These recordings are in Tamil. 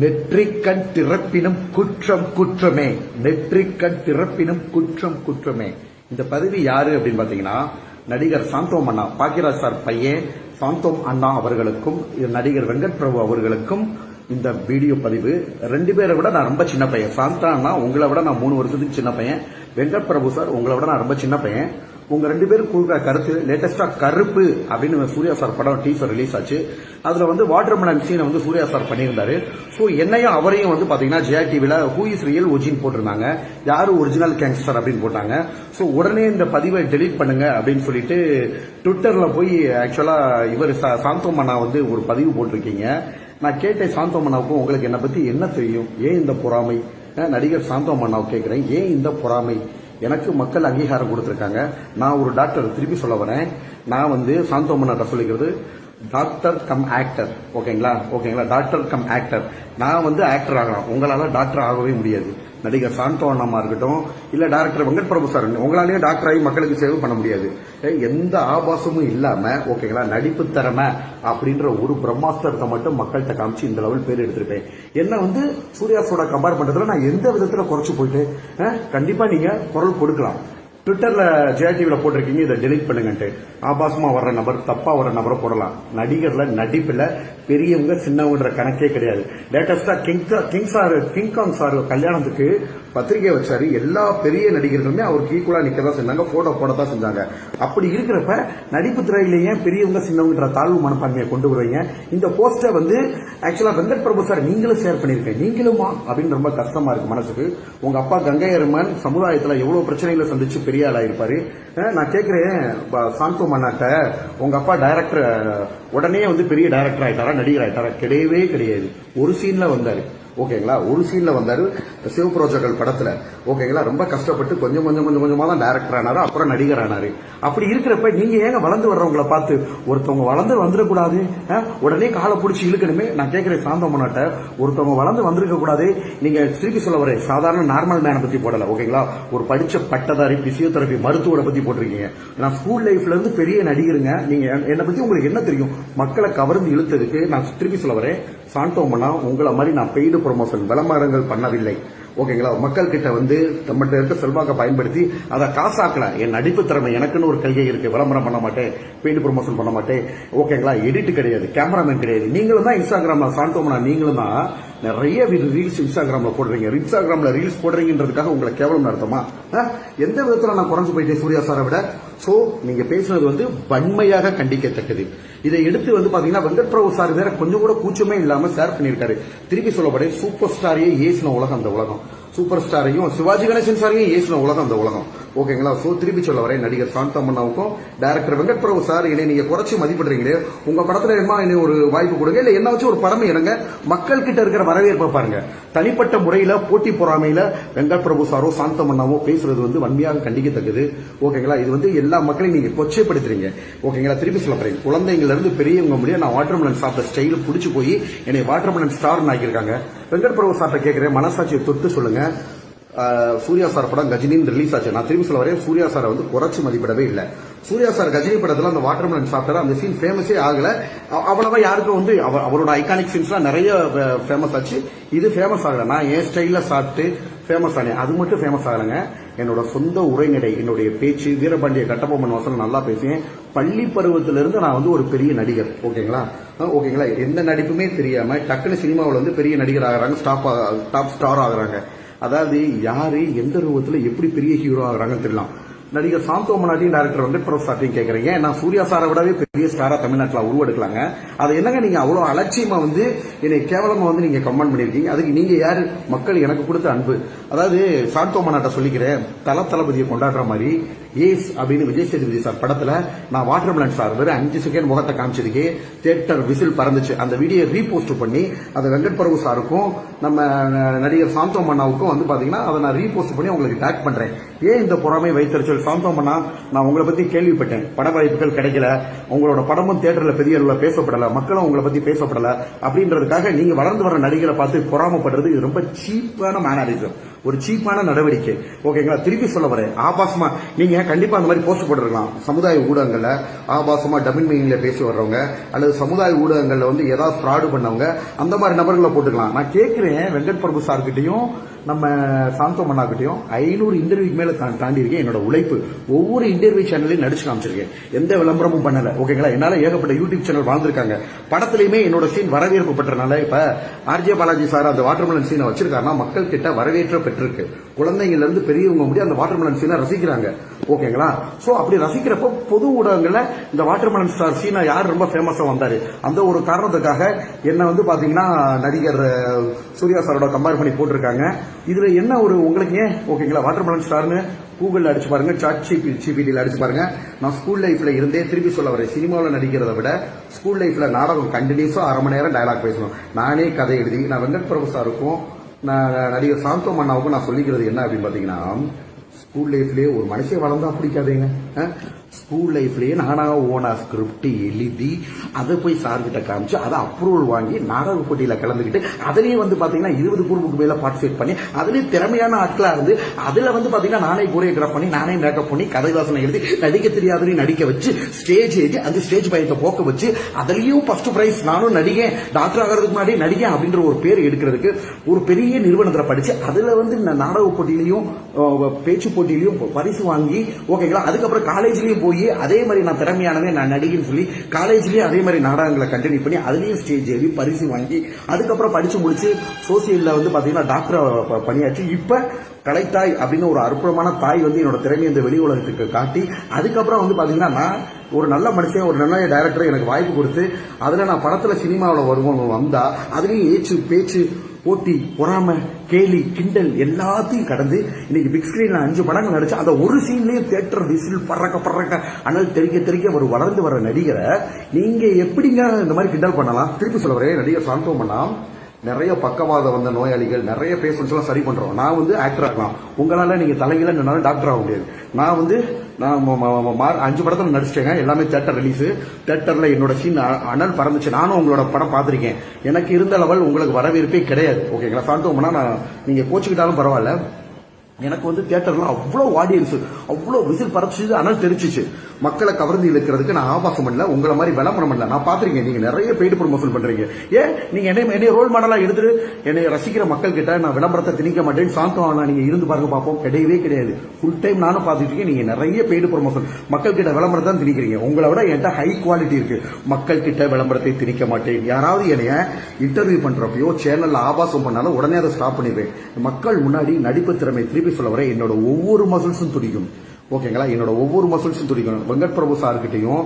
நெற்றிக்கண் திறப்பினும் குற்றம் குற்றமே. நெற்றிக்கண் திறப்பினும் குற்றம் குற்றமே. இந்த பதவி யாரு அப்படின்னு பாத்தீங்கன்னா நடிகர் சாந்தோம் அண்ணா பாக்கியராஜ் சார் பையன் சாந்தோம் அண்ணா அவர்களுக்கும் நடிகர் வெங்கட் பிரபு அவர்களுக்கும் இந்த வீடியோ பதிவு. ரெண்டு பேரை விட நான் ரொம்ப சின்ன பையன். சாந்தா அண்ணா உங்களை விட நான் மூணு வருஷத்துக்கு சின்ன பையன். வெங்கட் பிரபு சார் உங்களை விட நான் ரொம்ப சின்ன பையன். உங்க ரெண்டு பேரும் கொடுக்குற கருத்து லேட்டஸ்டா கருப்பு அப்படின்னு சூர்யா சார் படம் டீசர் ரிலீஸ் ஆச்சு. அதுல வந்து வாட்டர் மேலன் சீனை வந்து சூர்யா சார் பண்ணியிருந்தாரு. ஸோ என்னையும் அவரையும் வந்து பாத்தீங்கன்னா ஜெயா டிவில ஹூ இஸ் ரியல் ஒஜின் போட்டிருந்தாங்க. யாரு ஒரிஜினல் கேங்ஸ்டர் அப்படின்னு போட்டாங்க. ஸோ உடனே இந்த பதிவை டெலீட் பண்ணுங்க அப்படின்னு சொல்லிட்டு ட்விட்டர்ல போய் ஆக்சுவலா இவர் சா- சாந்தோம் வந்து ஒரு பதிவு போட்டிருக்கீங்க. நான் கேட்டேன் சாந்தோ மன்னாவுக்கும் உங்களுக்கு என்னை பத்தி என்ன தெரியும்? ஏன் இந்த பொறாமை? நடிகர் சாந்தோ மன்னாவுக்கு கேட்கிறேன் ஏன் இந்த பொறாமை? எனக்கு மக்கள் அங்கீகாரம் கொடுத்துருக்காங்க. நான் ஒரு டாக்டர் திருப்பி சொல்ல வரேன். நான் வந்து சாந்தோமனாட்ட சொல்லிக்கிறது டாக்டர் கம் ஆக்டர். ஓகேங்களா? ஓகேங்களா? Doctor cum actor. நான் வந்து ஆக்டர் ஆகலாம் உங்களால் டாக்டர் ஆகவே முடியாது. நடிகர் சாந்தோ அண்ணாமா இருக்கட்டும் இல்ல டாக்டர் வெங்கட் பிரபு சார் உங்களாலேயும் டாக்டர் ஆகி மக்களுக்கு சேவை பண்ண முடியாது. எந்த ஆபாசமும் இல்லாம ஓகேங்களா நடிப்பு திறமை அப்படின்ற ஒரு பிரம்மாஸ்திரத்தை மட்டும் மக்கள்கிட்ட காமிச்சு இந்த லெவல் பேர் எடுத்திருப்பேன். என்ன வந்து சூர்யாஸோட கம்பேர் பண்றதுல நான் எந்த விதத்துல குறைச்சு போயிட்டு கண்டிப்பா நீங்க குரல் கொடுக்கலாம். ட்விட்டர்ல ஜெயா போட்டிருக்கீங்க இதை டெலீட் பண்ணுங்கன்ட்டு. ஆபாசமா வர்ற நபர் தப்பா வர்ற நபரை போடலாம். நடிகர்ல நடிப்புல பெரியவங்க சின்னவங்கன்ற கணக்கே கிடையாது. லேட்டஸ்டா king king sir King Kong sir கல்யாணத்துக்கு பத்திரிகை வச்சாரு. எல்லா பெரிய நடிகர்களுமே அவருக்கு ஈக்குவலா நிக்க தான் செஞ்சாங்க. போட்டோ போட தான் செஞ்சாங்க. அப்படி இருக்கிறப்ப நடிப்பு துறையிலேயே பெரியவங்க சின்னவங்கன்ற தாழ்வு மனப்பான்மையை கொண்டு வருவீங்க இந்த போஸ்டர் வந்து ஆக்சுவலா வெங்கட் பிரபு சார் நீங்களும் ஷேர் பண்ணிருக்கேன். நீங்களுமா? அப்படின்னு ரொம்ப கஷ்டமா இருக்கு மனசுக்கு. உங்க அப்பா கங்கை அருமன் சமுதாயத்துல எவ்வளவு பிரச்சனைகளை சந்திச்சு பெரிய ஆளாயிருப்பாரு அஹ் நான் கேட்கிறேன் சாந்தோ மன்னாட்ட உங்க அப்பா டைரக்டர் உடனே வந்து பெரிய டைரக்டர் ஆயிட்டாரா நடிகர் ஆயிட்டாரா? கிடையவே கிடையாது. ஒரு சீன்ல வந்தாரு. ஓகேங்களா? ஒரு சீன்ல வந்தாரு சிவபுரோஜர்கள் படத்தில். ஓகேங்களா? ரொம்ப கஷ்டப்பட்டு கொஞ்சம் கொஞ்சம் கொஞ்சம் கொஞ்சமாக தான் டேரக்டர் ஆனார் அப்புறம் நடிகர் ஆனார். அப்படி இருக்கிறப்ப நீங்கள் ஏங்க வளர்ந்து வர்றவங்கள பார்த்து ஒருத்தவங்க வளர்ந்து வந்துடக்கூடாது உடனே காலை பிடிச்சி இழுக்கணுமே? நான் கேட்குறேன் சாந்தமனாட்ட ஒருத்தவங்க வளர்ந்து வந்திருக்க கூடாது திருப்பி சொல்ல வரேன் சாதாரண நார்மல் மேனை பற்றி போடலை ஓகேங்களா? ஒரு படித்த பட்டதாரி பிசியோதெரபி மருத்துவரை பற்றி போட்டிருக்கீங்க. நான் ஸ்கூல் லைஃப்லேருந்து பெரிய நடிகருங்க. நீங்கள் என்னை பற்றி உங்களுக்கு என்ன தெரியும்? மக்களை கவர்ந்து இழுத்ததுக்கு நான் திருப்பி சொல்ல வரேன் சாண்டோமனா உங்களை மாதிரி நான் பெய்டு ப்ரொமோஷன் விளம்பரங்கள் பண்ணவில்லை. ஓகேங்களா மக்கள் கிட்ட வந்து நம்மகிட்ட இருக்க செல்வாக்க பயன்படுத்தி அதை காசாக்கல. என் நடிப்பு திறமை எனக்குன்னு ஒரு கையை இருக்கு. விளம்பரம் பண்ண மாட்டேன். பெயிண்ட் ப்ரொமோஷன் பண்ண மாட்டேன். ஓகேங்களா எடிட் கிடையாது. கேமராமேன் கிடையாது. நீங்களும் தான் இன்ஸ்டாகிராம்ல சாண்டோமனா நீங்களும் தான் நிறைய ரீல்ஸ் இன்ஸ்டாகிராம்ல போடுறீங்க. இன்ஸ்டாகிராம்ல ரீல்ஸ் போடுறீங்கன்றதுக்காக உங்களை கேவலம் நடத்துமா? எந்த விதத்துல நான் குறைஞ்சு போயிட்டேன் சூர்யா சாரை விட? சோ நீங்க பேசுனது வந்து வன்மையாக கண்டிக்கத்தக்கது. இதை எடுத்து வந்து பாத்தீங்கன்னா வெங்கட் பிரபு சார் வேற கொஞ்சம் கூட கூச்சமே இல்லாம ஷேர் பண்ணியிருக்காரு. திருப்பி சொல்லப்படே சூப்பர் ஸ்டாரையே ஏசின உலகம் அந்த உலகம். சூப்பர் ஸ்டாரையும் சிவாஜி கணேசன் சாரையும் ஏசின உலகம் அந்த உலகம். ஓகேங்களா சோ திருப்பி சொல்ல வரேன். நடிகர் சாந்தாமண்ணாவுக்கும் டைரக்டர் வெங்கட் பிரபு சார் என்னை நீங்க குறைச்சு மதிப்பிடுறீங்களே உங்க படத்துல என்ன என்ன ஒரு வாய்ப்பு கொடுங்க? இல்ல என்ன வச்சு ஒரு படம் இறங்க மக்கள் கிட்ட இருக்கிற வரவேற்பை பாருங்க. தனிப்பட்ட முறையில போட்டி பொறாமையில வெங்கட் பிரபு சாரோ சாந்தமண்ணாவோ பேசுறது வந்து வன்மையாக கண்டிக்கத்தக்கது. ஓகேங்களா இது வந்து எல்லா மக்களையும் நீங்க கொச்சைப்படுத்துறீங்க. ஓகேங்களா திருப்பி சொல்ல போறேன் குழந்தைங்கள்ல இருந்து பெரியவங்க முடியும் நான் வாட்டர்மெலன் சாப்பிட்ட ஸ்டைல புடிச்சு போய் என்னை வாட்டர்மெலன் ஸ்டார் ஆக்கியிருக்காங்க. வெங்கட் பிரபு சார்ட்ட கேட்கிறேன் மனசாட்சியை தொட்டு சொல்லுங்க. சூர்யா சார் படம் கஜினின்னு ரிலீஸ் ஆச்சு. நான் திரும்பி சொல்ல வரேன் சூர்யா சாரை வந்து குறைச்சி மதிப்பிடவே இல்லை. சூர்யா சார் கஜினி படத்தில் அந்த வாட்டர்மெலன் சாப்பிட்டாரு? அந்த சீன் ஃபேமஸே ஆகல. அவ்வளவா யாருக்கும் வந்து அவ- அவரோட ஐகானிக் சீன்ஸ்லாம் நிறைய ஃபேமஸ் ஆச்சு. இது ஃபேமஸ் ஆகல. நான் என் ஸ்டைலில் சாப்பிட்டு ஃபேமஸ் ஆனேன். அது மட்டும் ஃபேமஸ் ஆகலைங்க. என்னோட சொந்த உரைநடை என்னுடைய பேச்சு வீரபாண்டிய கட்டபொம்மன் வசனம் நல்லா பேசுவேன். பள்ளி பருவத்திலிருந்து நான் வந்து ஒரு பெரிய நடிகர். ஓகேங்களா? ஓகேங்களா? எந்த நடிப்புமே தெரியாம டக்குனு சினிமாவில் வந்து பெரிய நடிகர் ஆகிறாங்க ஸ்டாப் டாப் ஸ்டார் ஆகிறாங்க. அதாவது யாரு எந்த ரூபத்தில் எப்படி பெரிய ஹீரோ ஆகுறாங்கன்னு தெரியலாம் நடிகர் சாந்தோமனாட்டியும் டேரக்டர் வந்து பிரபு சார்ட்டையும் கேட்குறீங்க நான் சூர்யா சாரை விடவே பெரிய ஸ்டாரா தமிழ்நாட்டில் உருவெடுக்கலாங்க. அதை என்னங்க நீங்க அவ்வளோ அலட்சியமா வந்து என்னை கேவலமா வந்து நீங்க கமெண்ட் பண்ணியிருக்கீங்க? அதுக்கு நீங்க யாரு? மக்கள் எனக்கு கொடுத்த அன்பு. அதாவது சாந்தோமனாட்ட சொல்லிக்கிறேன். தல தளபதியை கொண்டாடுற மாதிரி ஏஸ் அப்படின்னு விஜய் சேதுபதி சார் படத்துல நான் வாட்டர் மிலன் சார் வெறும் அஞ்சு செகண்ட் முகத்தை காமிச்சதுக்கே தியேட்டர் விசில் பறந்துச்சு. அந்த வீடியோ ரீபோஸ்ட் பண்ணி அதை வெங்கட் பிரபு சாருக்கும் நம்ம நடிகர் சாந்தோம் அண்ணாவுக்கும் வந்து பாத்தீங்கன்னா அதை நான் ரீபோஸ்ட் பண்ணி உங்களுக்கு டேக் பண்றேன். ஏன் இந்த பொறாமை வைத்தறிச்சல்? சாந்தோம் அண்ணா நான் உங்களை பத்தி கேள்விப்பட்டேன். பட வாய்ப்புகள் கிடைக்கல. உங்களோட படமும் தியேட்டர்ல பெரிய அளவில் பேசப்படல. மக்களும் உங்களை பத்தி பேசப்படல. அப்படின்றதுக்காக நீங்க வளர்ந்து வர நடிகரை பார்த்து பொறாமப்படுறது இது ரொம்ப சீப்பான மேனரிசம் ஒரு சீப்பான நடவடிக்கை. ஓகேங்களா திருப்பி சொல்ல வரேன். ஆபாசமா நீங்க கண்டிப்பா அந்த மாதிரி போஸ்ட் போட்டிருக்கலாம். சமுதாய ஊடகங்கள்ல ஆபாசமா டபிள் மீனிங்ல பேசி வர்றவங்க அல்லது சமுதாய ஊடகங்கள்ல வந்து ஏதாவது ஃப்ராடு பண்ணவங்க அந்த மாதிரி நபர்களை போட்டுக்கலாம். நான் கேட்கிறேன் வெங்கட் பிரபு சார்கிட்டையும் நம்ம சாந்தோ மண்ணாக்கிட்டையும் ஐநூறு இன்டர்வியூக்கு மேல தா- தாண்டி இருக்கேன் என்னோட உழைப்பு. ஒவ்வொரு இன்டர்வியூ சேனல்லையும் நடிச்சு காமிச்சிருக்கேன். எந்த விளம்பரமும் பண்ணல. ஓகேங்களா என்னால ஏகப்பட்ட யூடியூப் சேனல் வாழ்ந்திருக்காங்க. படத்துலயுமே என்னோட சீன் வரவேற்பு பெற்றனால இப்ப ஆர்ஜே பாலாஜி சார் அந்த வாட்டர்மெலன் சீனை வச்சிருக்காருன்னா மக்கள் கிட்ட வரவேற்ற பெற்றிருக்கு. குழந்தைங்கள்ல இருந்து பெரியவங்க முடிய அந்த வாட்டர் மெலன் சீனை ரசிக்கிறாங்க. ஓகேங்களா? சோ அப்படி ரசிக்கிறப்போ பொது ஊடகங்கள்ல இந்த வாட்டர் மெலன் ஸ்டார் சீனா யார் ரொம்ப ஃபேமஸா வந்தாரு? அந்த ஒரு காரணத்துக்காக என்ன வந்து பாத்தீங்கன்னா நடிகர் சூர்யா சாரோட கம்பேர் பண்ணி போட்டிருக்காங்க. இதுல என்ன ஒரு உங்களுக்கு ஏன் ஓகேங்களா வாட்டர் மெலன் ஸ்டார்னு கூகுளில் அடிச்சு பாருங்க சாட் ஜிபிடியில் அடிச்சு பாருங்க. நான் ஸ்கூல் லைஃப்ல இருந்தே திருப்பி சொல்ல வரேன். சினிமாவில் நடிக்கிறத விட ஸ்கூல் லைஃப்ல நாடகம் கண்டினியூஸாக அரை மணி நேரம் டயலாக் பேசணும். நானே கதை எழுதி நான் வெங்கட் பிரபு சாருக்கும் நான் நடிகர் சாந்தோம் அண்ணாவுக்கும் நான் சொல்லிக்கிறது என்ன அப்படின்னு பாத்தீங்கன்னா ஸ்கூல் லைஃப்லேயே ஒரு மனுஷன் வளர்ந்தா பிடிக்காதேங்க. ஸ்கூல் லைஃப்லயே நானா ஓனா ஸ்கிரிப்ட் எழுதி அதை போய் சார்கிட்ட காமிச்சு அதை அப்ரூவல் வாங்கி நாடக போட்டியில கலந்துக்கிட்டு அதுலயும் வந்து பாத்தீங்கன்னா இருபது குரூப்புக்கு மேல பார்ட்டிசிபேட் பண்ணி அதுலேயே திறமையான ஆட்களா இருந்து அதுல வந்து பாத்தீங்கன்னா நானே கோரியோகிராஃப் பண்ணி நானே மேக்கப் பண்ணி கதை வாசனை எழுதி நடிக்க தெரியாதவரையும் நடிக்க வச்சு ஸ்டேஜ் ஏறி அந்த ஸ்டேஜ் பயத்தை போக்க வச்சு அதுலயும் ஃபர்ஸ்ட் பிரைஸ் நானும் நடிகேன் டாக்டர் ஆகிறதுக்கு முன்னாடி நடிகேன் அப்படின்ற ஒரு பேர் எடுக்கிறதுக்கு ஒரு பெரிய நிறுவனத்தில் படிச்சு அதுல வந்து நாடக போட்டியிலையும் பேச்சு போட்டியிலையும் பரிசு வாங்கி ஓகேங்களா அதுக்கப்புறம் காலேஜ்லயும் போய் அதே மாதிரி நான் திறமையானவே நான் நடிகன்னு சொல்லி காலேஜ்லேயே அதே மாதிரி நாடகங்களை கண்டினியூ பண்ணி அதுலேயும் ஸ்டேஜ் ஏறி பரிசு வாங்கி அதுக்கப்புறம் படித்து முடிச்சு சோசியலில் வந்து பார்த்தீங்கன்னா டாக்டர் பணியாற்றி இப்போ கலைத்தாய் அப்படின்னு ஒரு அற்புதமான தாய் வந்து என்னோட திறமையை இந்த வெளி உலகத்துக்கு காட்டி அதுக்கப்புறம் வந்து பார்த்தீங்கன்னா நான் ஒரு நல்ல மனுஷன் ஒரு நல்ல டைரக்டர் எனக்கு வாய்ப்பு கொடுத்து அதில் நான் படத்தில் சினிமாவில் வருவோம் வந்தால் அதுலேயும் ஏச்சு பேச்சு போட்டி பொறாமை கேலி கிண்டல் எல்லாத்தையும் கடந்து இன்னைக்கு பிக் ஸ்கிரீன்ல அஞ்சு படங்கள் நடிச்சு அந்த ஒரு சீன்லயே தியேட்டர் விசில் பறக்க பறக்க அனல் தெறிக்க தெறிக்க ஒரு வளர்ந்து வர நடிகரை நீங்க எப்படிங்க இந்த மாதிரி கிண்டல் பண்ணலாம்? திருப்பி சொல்ல வரேன் நடிகர் சாந்தோம் பண்ணலாம். நிறைய பக்கவாதம் வந்த நோயாளிகள் நிறைய பேஷண்ட்ஸ் எல்லாம் சரி பண்றோம். நான் வந்து ஆக்டர் ஆகலாம். உங்களால நீங்க தலைகளை என்னால டாக்டர் ஆக முடியாது. நான் வந்து நான் அஞ்சு படத்தில் நடிச்சிட்டேங்க. எல்லாமே தேட்டர் ரிலீஸ் தேட்டரில் என்னோட சீன் அனல் பறந்துச்சு நானும் உங்களோட படம் பார்த்துருக்கேன். எனக்கு இருந்த லெவல் உங்களுக்கு வரவேற்பே கிடையாது. ஓகேங்களா சாந்தோம்னா நான் நீங்கள் கோச்சுக்கிட்டாலும் பரவாயில்ல. எனக்கு வந்து தேட்டர்லாம் அவ்வளோ ஆடியன்ஸு அவ்வளோ விசில் பறச்சிச்சு அனல் தெரிச்சிச்சு மக்களை கவர்ந்து இழுக்கிறதுக்கு நான் ஆபாசம் பண்ணல உங்களை மாதிரி விளம்பரம் பண்ணல நான் பார்த்திருக்கேன் நீங்க நிறைய பெய்டு ப்ரொமோஷன் பண்றீங்க. ஏன்? நீங்க என்னை என்னை ரோல் மாடலா எடுத்துட்டு என்னை ரசிக்கிற மக்கள் கிட்ட நான் விளம்பரத்தை திணிக்க மாட்டேன் சாந்தம் ஆனா நீங்க இருந்து பாருங்க பார்ப்போம். கிடையவே கிடையாது. ஃபுல் டைம் நானும் பார்த்துட்டு இருக்கேன் நீங்க நிறைய பெய்டு ப்ரொமோஷன் மக்கள் கிட்ட விளம்பரத்தை தான் திணிக்கிறீங்க. உங்களை விட என்கிட்ட ஹை குவாலிட்டி இருக்கு. மக்கள் கிட்ட விளம்பரத்தை திணிக்க மாட்டேன். யாராவது என்னைய இன்டர்வியூ பண்றப்பயோ சேனல்ல ஆபாசம் பண்ணாலும் உடனே அதை ஸ்டாப் பண்ணிடுவேன். மக்கள் முன்னாடி நடிப்பு திறமை திருப்பி சொல்ல வர என்னோட ஒவ்வொரு மசில்ஸும் துடிக்கும். ஓகேங்களா? என்னோட ஒவ்வொரு மசில்ஸும் துடிக்கும் வெங்கட் பிரபு சார்கிட்டையும்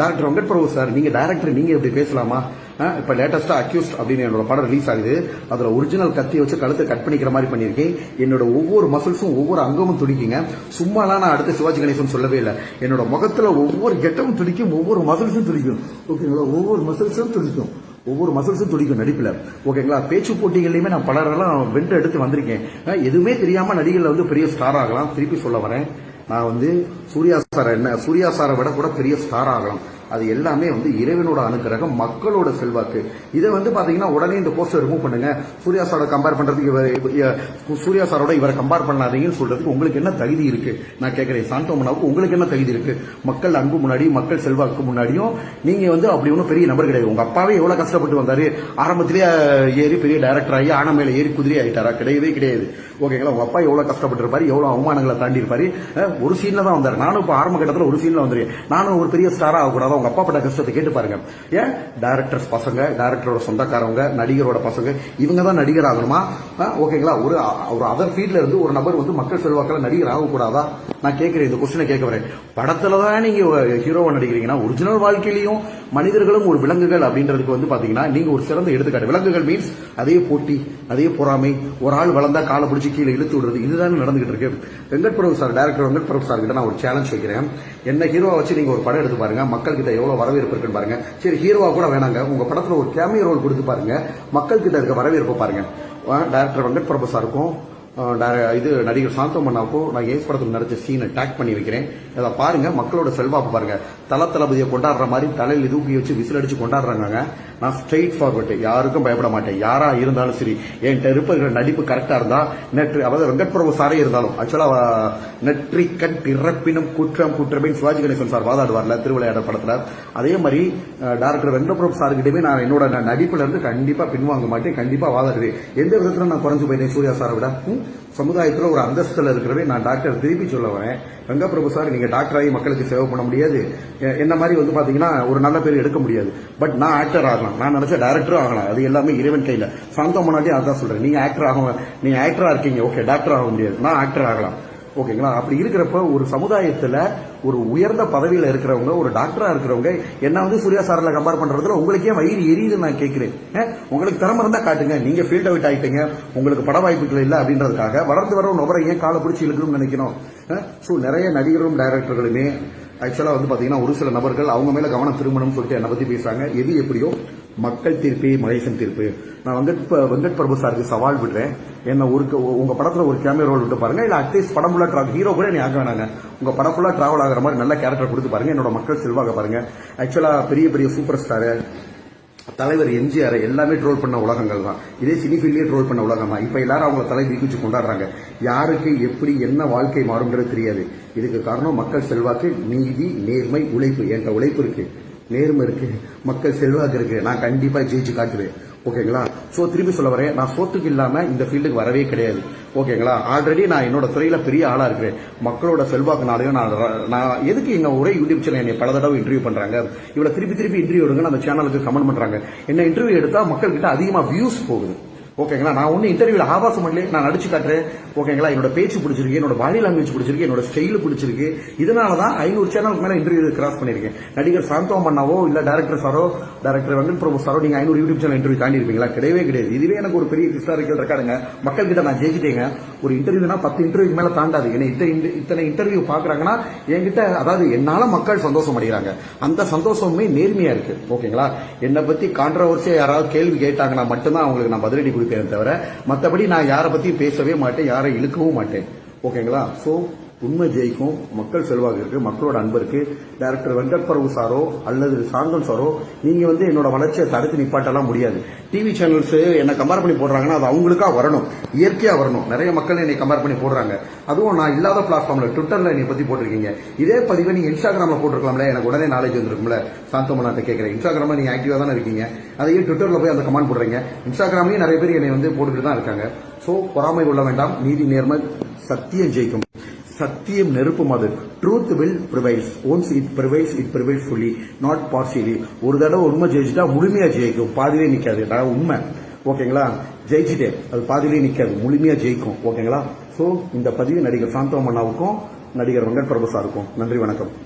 டாக்டர் வெங்கட் பிரபு சார் நீங்க டைரக்டர் நீங்க எப்படி பேசலாமா? இப்போ இப்ப லேட்டஸ்டா அக்யூஸ்ட் அப்படின்னு என்னோட படம் ரிலீஸ் ஆகுது. அதுல ஒரிஜினல் கத்தி வச்சு கழுத்தை கட் பண்ணிக்கிற மாதிரி பண்ணியிருக்கேன். என்னோட ஒவ்வொரு மசில்ஸும் ஒவ்வொரு அங்கமும் துடிக்குங்க. சும்மாலாம் நான் அடுத்து சிவாஜி கணேசன் சொல்லவே இல்லை. என்னோட முகத்துல ஒவ்வொரு கெட்டமும் துடிக்கும் ஒவ்வொரு மசில்ஸும் துடிக்கும். ஓகேங்களா? ஒவ்வொரு மசில்ஸும் துடிக்கும். ஒவ்வொரு மசில்ஸும் துடிக்கும் நடிப்பில். ஓகேங்களா? பேச்சு போட்டிகள்லையுமே நான் பலரெல்லாம் வென்று எடுத்து வந்திருக்கேன். எதுவுமே தெரியாமல் நடிகர்ல வந்து பெரிய ஸ்டார் ஆகலாம். திருப்பி சொல்ல வரேன். நான் வந்து சூர்யா சாரை என்ன சூர்யா சாரை விட கூட பெரிய ஸ்டார் ஆகலாம். அது எல்லாமே வந்து இறைவனோட அனுகிரகம் மக்களோட செல்வாக்கு. இதை வந்து பாத்தீங்கன்னா உடனே இந்த போஸ்டர் ரிமூவ் பண்ணுங்க. சூர்யா சாரோட கம்பேர் பண்றதுக்கு இவர் சூர்யா சாரோட இவரை கம்பேர் பண்ணாதீங்கன்னு சொல்றதுக்கு உங்களுக்கு என்ன தகுதி இருக்கு? நான் கேட்கிறேன் சாந்தோமனாவுக்கு உங்களுக்கு என்ன தகுதி இருக்கு? மக்கள் அன்பு முன்னாடி மக்கள் செல்வாக்கு முன்னாடியும் நீங்க வந்து அப்படி ஒன்றும் பெரிய நபர் கிடையாது. உங்க அப்பாவே எவ்வளவு கஷ்டப்பட்டு வந்தாரு? ஆரம்பத்திலேயே ஏறி பெரிய டைரக்டர் ஆகி ஆன மேல ஏறி குதிரை ஆகிட்டாரா கிடையவே கிடையாது. ஓகேங்களா உங்க அப்பா எவ்வளவு கஷ்டப்பட்டிருப்பாரு எவ்வளவு அவமானங்களை தாண்டி இருப்பாரு ஒரு சீன்ல தான் வந்தாரு. நானும் இப்ப ஆரம்ப கட்டத்தில் ஒரு சீன்ல வந்துருக்கேன். நானும் ஒரு பெரிய ஸ்டாரா ஆகக்கூடாது? உங்க அப்பா பட்ட கஷ்டத்தை கேட்டு பாருங்க. ஏன் டேரக்டர்ஸ் பசங்க டேரக்டரோட சொந்தக்காரவங்க நடிகரோட பசங்க இவங்க தான் நடிகர் ஆகணுமா? ஓகேங்களா ஒரு ஒரு அதர் ஃபீல்ட்ல இருந்து ஒரு நபர் வந்து மக்கள் செல்வாக்கில் நடிகர் ஆகக்கூடாதா? நான் கேட்கிறேன் இந்த கொஸ்டினை கேட்க வரேன். படத்துல தான் நீங்க ஹீரோவா நடிக்கிறீங்கன்னா ஒரிஜினல் வாழ்க்கையிலையும் மனிதர்களும் ஒரு விலங்குகள் அப்படின்றதுக்கு வந்து பாத்தீங்கன்னா நீங்க ஒரு சிறந்த எடுத்துக்காட்டு. விலங்குகள் மீன்ஸ் அதே போட்டி அதே பொறாமை ஒரு ஆள் வளர்ந்தா காலை பிடிச்சி கீழே இழுத்து விடுறது இதுதான் நடந்துகிட்டு இருக்கு. Venkat Prabhu sir director Venkat Prabhu sir கிட்ட நான் ஒரு சேலஞ்ச் வைக்கிறேன். என்ன ஹீரோவா வச்சு நீங்க ஒரு படம் எடுத்து பாருங்க மக்கள் கிட்ட எவ்வளவு வரவேற்பு இருக்குன்னு பாருங்க. சரி ஹீரோவா கூட வேணாங்க உங்க படத்துல ஒரு கேமியோ ரோல் கொடுத்து பாருங்க மக்கள் கிட்ட இருக்க வரவேற்பு பாருங்க. டேரக்டர் வெங்கட் பிரபு சாருக்கும் இது நடிகர் சாந்தமன்னாவுக்கும் நான் ஏஸ் படத்தில் நடிச்ச சீனை டேக் பண்ணி வைக்கிறேன். அதை பாருங்க மக்களோட செல்வாக்கு பாருங்க. தல தளபதியை கொண்டாடுற மாதிரி தலையில் தூக்கி வச்சு விசில் அடிச்சு கொண்டாடுறாங்க நான் ஸ்ட்ரெயிட் ஃபார்வர்டு யாருக்கும் பயப்பட மாட்டேன். யாரா இருந்தாலும் சரி என்கிட்ட இருப்ப நடிப்பு கரெக்டா இருந்தா நெற்றி அதாவது வெங்கட் பிரபு சாரே இருந்தாலும் ஆக்சுவலா கட் இறப்பினும் குற்றம் குற்றமே சிவாஜி கணேசன் சார் வாதாடுவார்ல திருவிளையாடல் படத்துல. அதே மாதிரி டாக்டர் வெங்கட் பிரபு சார்கிட்டயுமே நான் என்னோட நடிப்புல இருந்து கண்டிப்பா பின்வாங்க மாட்டேன் கண்டிப்பா வாதாடுவேன். எந்த விதத்துல நான் குறைஞ்சு போயிட்டேன் சூர்யா சாரை விட. சமுதாயத்தில் ஒரு அந்தஸ்தில் இருக்கிறவே நான் டாக்டர் திருப்பி சொல்ல வரேன். வெங்கட் பிரபு சார் நீங்கள் டாக்டராகி மக்களுக்கு சேவை பண்ண முடியாது. என்ன மாதிரி வந்து பார்த்தீங்கன்னா ஒரு நல்ல பேர் எடுக்க முடியாது. பட் நான் ஆக்டர் ஆகலாம். நான் நினச்ச டேரக்டரும் ஆகலாம். அது எல்லாமே இறைவன் கையில். சாந்தம் முன்னாடி அதான் சொல்கிறேன் நீங்கள் ஆக்டர் ஆக நீங்கள் ஆக்டராக இருக்கீங்க. ஓகே டாக்டர் ஆக முடியாது. நான் ஆக்டர் ஆகலாம். ஓகேங்களா அப்படி இருக்கிறப்ப ஒரு சமுதாயத்தில் ஒரு உயர்ந்த பதவியில் இருக்கிறவங்க ஒரு டாக்டரா இருக்கிறவங்க என்ன வந்து சூர்யா சாரில் கம்பேர் பண்றதுல உங்களுக்கே வயிறு எரியுதுன்னு நான் கேட்கிறேன். உங்களுக்கு திறமை இருந்தா காட்டுங்க. நீங்க ஃபீல்ட் அவுட் ஆயிட்டீங்க. உங்களுக்கு பட வாய்ப்புகள் இல்லை அப்படின்றதுக்காக வளர்ந்து வர நபரை ஏன் காலை பிடிச்சி இழுக்கணும்னு நினைக்கணும்? ஸோ நிறைய நடிகரும் டைரக்டர்களுமே ஆக்சுவலாக வந்து பார்த்தீங்கன்னா ஒரு சில நபர்கள் அவங்க மேலே கவனம் திரும்பணும்னு சொல்லிட்டு என்னை பற்றி பேசுகிறாங்க எது எப்படியோ மக்கள் தீர்ப்பே மகேசன் தீர்ப்பு. நான் வெங்கட் ப- வெங்கட் பிரபு சாருக்கு சவால் விடுறேன். என்ன ஒரு உங்க படத்துல ஒரு கேமியா ரோல் விட்டு பாருங்க. இல்ல அட்லீஸ்ட் படம் ஃபுல்லா டிராவல் ஹீரோ கூட நீ ஆக வேணாங்க. உங்க படம் ஃபுல்லா டிராவல் ஆகிற மாதிரி நல்ல கேரக்டர் கொடுத்து பாருங்க. என்னோட மக்கள் செல்வாக பாருங்க. ஆக்சுவலா பெரிய பெரிய சூப்பர் ஸ்டாரு தலைவர் எம்ஜிஆர் எல்லாமே ட்ரோல் பண்ண உலகங்கள் தான். இதே சினிஃபீல்ட்லயே ட்ரோல் பண்ண உலகம் தான். இப்போ எல்லாரும் அவங்கள தலை தூக்கி கொண்டாடுறாங்க. யாருக்கு எப்படி என்ன வாழ்க்கை மாறும்ன்றது தெரியாது. இதுக்கு காரணம் மக்கள் செல்வாக்கு நீதி நேர்மை உழைப்பு. என்கிட்ட உழைப்பு இருக்கு. நேர்மை இருக்கு. மக்கள் செல்வாக்கு இருக்கு. நான் கண்டிப்பா ஜெயிச்சு காட்டுவேன். ஓகேங்களா? ஸோ திரும்பி சொல்ல வரேன். நான் சோத்துக்கு இல்லாமல் இந்த ஃபீல்டுக்கு வரவே கிடையாது. ஓகேங்களா? ஆல்ரெடி நான் என்னோட துறையில் பெரிய ஆளாக இருக்கிறேன். மக்களோட செல்வாக்குனாலையும் நான் நான் எதுக்கு எங்கள் ஒரே யூடியூப் சேனல் என்னை பல தடவை இன்டர்வியூ பண்ணுறாங்க இவ்வளோ திருப்பி திருப்பி இன்டர்வியூ எடுங்க. அந்த சேனலுக்கு கமெண்ட் பண்ணுறாங்க என்ன இன்டர்வியூ எடுத்தா மக்கள்கிட்ட அதிகமாக வியூஸ் போகுது. ஓகேங்களா? நான் ஒன்றும் இன்டர்வியூல ஆபாசம் பண்ணல. நான் நடிச்சு காட்டுறேன். ஓகேங்களா? என்னோட பேச்சு பிடிச்சிருக்கு. என்னோட பாடி லாங்குவேஜ் பிடிச்சிருக்கு. என்னோட ஸ்டைல் பிடிச்சிருக்கு. இதனால தான் ஐநூறு சேனலுக்கு மேலே இன்டர்வியூ கிராஸ் பண்ணிருக்கேன் நடிகர் சாந்தோம் அண்ணாவோ இல்லை டேரக்டர் சாரோ டேரக்டர் வெங்கட் பிரபு சாரோ நீங்கள் ஐநூறு யூடியூப் சேனல் இன்டர்வியூ தாண்டி கிடையவே கிடையாது. இதுவே எனக்கு ஒரு பெரிய ஹிஸ்டாரிக்கல் ரெக்கார்டுங்க மக்கள் கிட்ட நான் ஜெயிச்சிட்டேங்க. ஒரு இன்டர்வியூனா பத்து இன்டர்வியூக்கு மேலே தாண்டாது. ஏன்னா இத்தனை இத்தனை இன்டர்வியூ பார்க்குறாங்கன்னா என்கிட்ட அதாவது என்னால் மக்கள் சந்தோஷம் அடைகிறாங்க. அந்த சந்தோஷமே நேர்மையாக இருக்கு. ஓகேங்களா? என்னை பற்றி கான்ட்ரவர்சியாக யாராவது கேள்வி கேட்டாங்கன்னா மட்டும்தான் அவங்களுக்கு நான் பதிலடி கொடுப்பேன் தவிர மத்தபடி நான் யாரை பத்தி பேசவே மாட்டேன் யாரை இழுக்கவும் மாட்டேன். ஓகேங்களா சோ உண்மை ஜெயிக்கும் மக்கள் செல்வாக்கு இருக்கு மக்களோட அன்பு இருக்கு. டைரக்டர் வெங்கட் பிரபு சாரோ அல்லது சாந்தன் சாரோ நீங்க வந்து என்னோட வளர்ச்சியை தடுத்து நிப்பாட்டலாம் முடியாது. டிவி சேனல்ஸ் என்ன கம்பேர் பண்ணி போடுறாங்கன்னா அது அவங்களுக்கா வரணும். இயற்கையா வரணும். நிறைய மக்கள் என்னை கம்பேர் பண்ணி போடுறாங்க. அதுவும் நான் இல்லாத பிளாட்ஃபார்ம்ல ட்விட்டர்ல என்னை பத்தி போட்டிருக்கீங்க. இதே பதிவை நீங்க இன்ஸ்டாகிராம்ல போட்டிருக்கலாம்ல எனக்கு உடனே நாலேஜ் வந்துருக்கும்ல. சாந்தமனாட்ட கேட்கிறேன். இன்ஸ்டாகிராம்ல நீங்க ஆக்டிவா தானே இருக்கீங்க? அதையே ட்விட்டர்ல போய் அந்த கமெண்ட் போடுறீங்க. இன்ஸ்டாகிராம்லயும் நிறைய பேர் என்னை வந்து போட்டுட்டு தான் இருக்காங்க. சோ பொறாமை கொள்ள வேண்டாம். நீதி நேர்மை சத்தியம் ஜெயிக்கும். சத்தியம் நெருப்பும் அது. Truth will prevails once it prevails it prevails fully not partially ஒரு தடவை உண்மை ஜெயிச்சுட்டா முழுமையா ஜெயிக்கும். பாதிலே நிற்காது நான் உண்மை. ஓகேங்களா? ஜெயிச்சுட்டேன். அது பாதிலே நிற்காது முழுமையா ஜெயிக்கும். ஓகேங்களா? ஸோ இந்த பதிவு நடிகர் சாந்தோமண்ணாவுக்கும் நடிகர் வெங்கட் பிரபு சாருக்கும் நன்றி வணக்கம்.